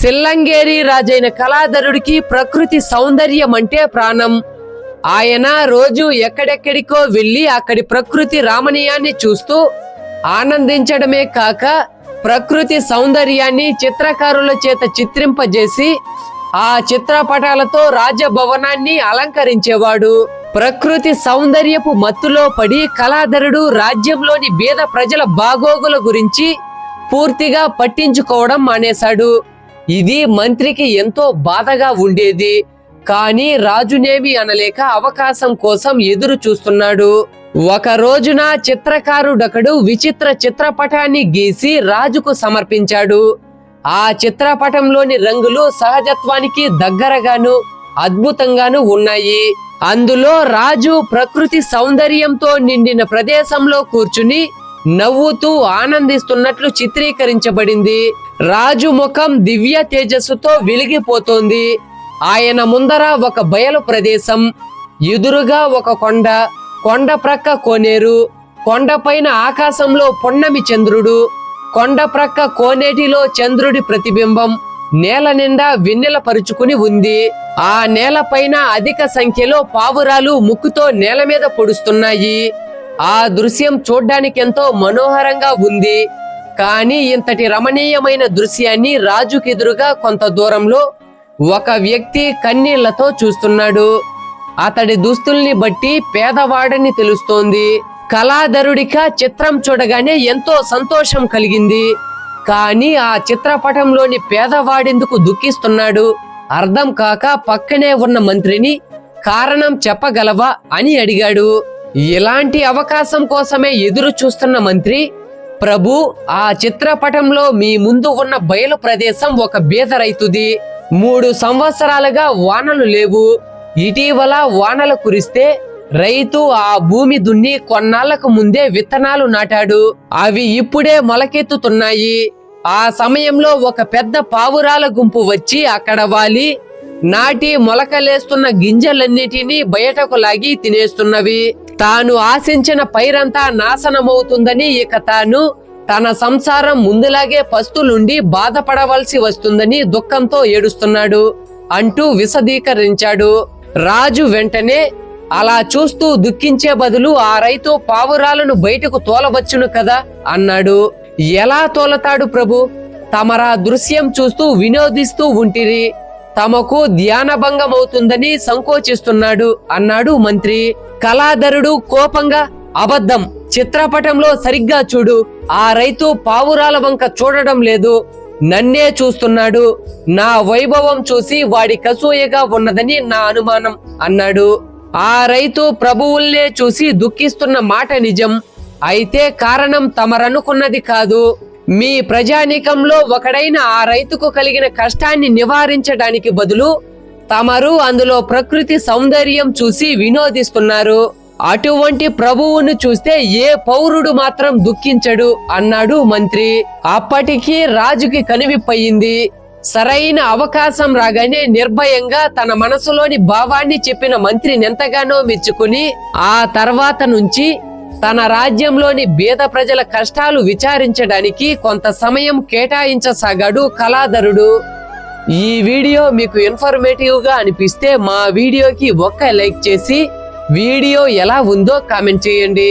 సిల్లంగేరి రాజైన కళాధరుడికి ప్రకృతి సౌందర్యం అంటే ప్రాణం. ఆయన రోజు ఎక్కడెక్కడికో వెళ్ళి అక్కడి ప్రకృతి రామణీయాన్ని చూస్తూ ఆనందించడమే కాక ప్రకృతి సౌందర్యాన్ని చిత్రకారుల చేత చిత్రింపజేసి ఆ చిత్రపటాలతో రాజభవనాన్ని అలంకరించేవాడు. ప్రకృతి సౌందర్యపు మత్తులో పడి కళాధరుడు రాజ్యంలోని బీద ప్రజల బాగోగుల గురించి పూర్తిగా పట్టించుకోవడం మానేశాడు. ఇది మంత్రికి ఎంతో బాధగా ఉండేది. కానీ రాజునేమి అనలేక అవకాశం కోసం ఎదురు చూస్తున్నాడు. ఒక రోజున చిత్రకారుడొకడు విచిత్ర చిత్రపటాన్ని గీసి రాజుకు సమర్పించాడు. ఆ చిత్రపటంలోని రంగులు సహజత్వానికి దగ్గరగాను అద్భుతంగాను ఉన్నాయి. అందులో రాజు ప్రకృతి సౌందర్యంతో నిండిన ప్రదేశంలో కూర్చుని నవ్వుతూ ఆనందిస్తున్నట్లు చిత్రీకరించబడింది. రాజు ముఖం దివ్య తేజస్సుతో వెలిగిపోతోంది. ఆయన ముందర ఒక బయలు ప్రదేశం ఎదురుగా ఒక కొండ కొండ ప్రక్క కోనేరు కొండపైన ఆకాశంలో పొన్నమి చంద్రుడు కొండ ప్రక్క కోనేటిలో చంద్రుడి ప్రతిబింబం నేల నిండా వెన్నెల పరుచుకుని ఉంది. ఆ నేలపైన అధిక సంఖ్యలో పావురాలు ముక్కుతో నేల మీద పొడుస్తున్నాయి. ఆ దృశ్యం చూడ్డానికెంతో మనోహరంగా ఉంది. కానీ ఇంతటి రమణీయమైన దృశ్యాన్ని రాజుకెదురుగా కొంత దూరంలో ఒక వ్యక్తి కన్నీళ్ళతో చూస్తున్నాడు. అతడి దుస్తుల్ని బట్టి పేదవాడని తెలుస్తోంది. కళాధరుడిగా చిత్రం చూడగానే ఎంతో సంతోషం కలిగింది. కానీ ఆ చిత్రపటంలోని పేదవాడెందుకు దుఃఖిస్తున్నాడు? అర్థం కాక పక్కనే ఉన్న మంత్రిని కారణం చెప్పగలవా? అని అడిగాడు. ఇలాంటి అవకాశం కోసమే ఎదురు చూస్తున్న మంత్రి ప్రభు ఆ చిత్రపటంలో మీ ముందు ఉన్న బయలు ప్రదేశం ఒక బీద రైతుది. మూడు సంవత్సరాలుగా వానలు లేవు. ఇటీవల వానలు కురిస్తే రైతు ఆ భూమి దున్ని కొన్నాళ్ళకు ముందే విత్తనాలు నాటాడు. అవి ఇప్పుడే మొలకెత్తుతున్నాయి. ఆ సమయంలో ఒక పెద్ద పావురాల గుంపు వచ్చి అక్కడ వాలి నాటి మొలకలేస్తున్న గింజలన్నిటినీ బయటకు లాగి తినేస్తున్నవి. తాను ఆశించిన పైరంతా నాశనమవుతుందని ఇక తాను తన సంసారం ముందులాగే పస్తులుండి బాధపడవలసి వస్తుందని దుఃఖంతో ఏడుస్తున్నాడు అంటూ విశదీకరించాడు. రాజు వెంటనే అలా చూస్తూ దుఃఖించే బదులు ఆ రైతు పావురాలను బయటకు తోలవచ్చును కదా అన్నాడు. ఎలా తోలతాడు ప్రభు? తమరా దృశ్యం చూస్తూ వినోదిస్తూ ఉంటిరి. తమకు ధ్యానభంగం అవుతుందని సంకోచిస్తున్నాడు అన్నాడు మంత్రి. కళాధరుడు కోపంగా అబద్ధం. చిత్రపటంలో సరిగ్గా చూడు ఆ రైతు పావురాల వంక చూడడం లేదు. నన్నే చూస్తున్నాడు. నా వైభవం చూసి వాడి కసూయగా ఉన్నదని నా అనుమానం అన్నాడు. ఆ రైతు ప్రభువుల్నే చూసి దుఃఖిస్తున్న మాట నిజం. అయితే కారణం తమరనుకున్నది కాదు. మీ ప్రజానీకంలో ఒకడైన ఆ రైతుకు కలిగిన కష్టాన్ని నివారించడానికి బదులు తమరు అందులో ప్రకృతి సౌందర్యం చూసి వినోదిస్తున్నారు. అటువంటి ప్రభువును చూస్తే ఏ పౌరుడు మాత్రం దుఃఖించడు అన్నాడు మంత్రి. అప్పటికి రాజుకి కనివిప్పయింది సరైన అవకాశం రాగానే నిర్భయంగా తన మనసులోని భావాన్ని చెప్పిన మంత్రిని ఎంతగానో మెచ్చుకుని ఆ తర్వాత నుంచి తన రాజ్యంలోని బీద ప్రజల కష్టాలు విచారించడానికి కొంత సమయం కేటాయించసాగాడు కళాధరుడు. ఈ వీడియో మీకు ఇన్ఫర్మేటివ్గా అనిపిస్తే మా వీడియోకి ఒక్క లైక్ చేసి వీడియో ఎలా ఉందో కామెంట్ చేయండి.